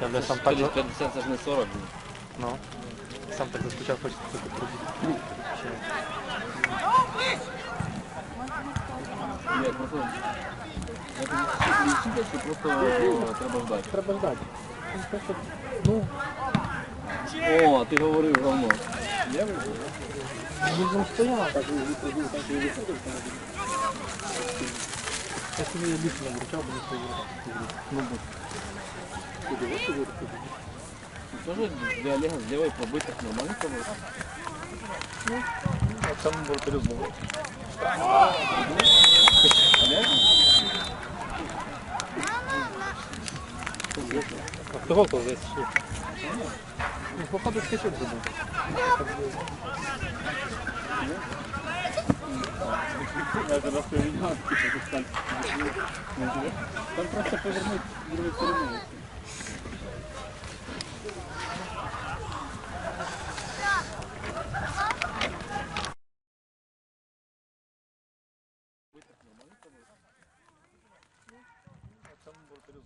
Я бля сам так, за- 50 це ж не 40. блін. ну, сам так заскучав, хочеться пробити. Ще. Ні, просто... Я тобі що просто треба ждати. Треба ждати. Ну, О, ти говорив говно. Я він там стояв. Я собі більше не вручав, бо не стояв. Ну, Ну, тоже для Олега сделай побыток нормально побыток. Ну, а сам был по-любому. Автоволку здесь. Ну, походу, скачок забыл. забув. Я тебе повідомляв, там просто повернуть в другу сторону. Там воротарю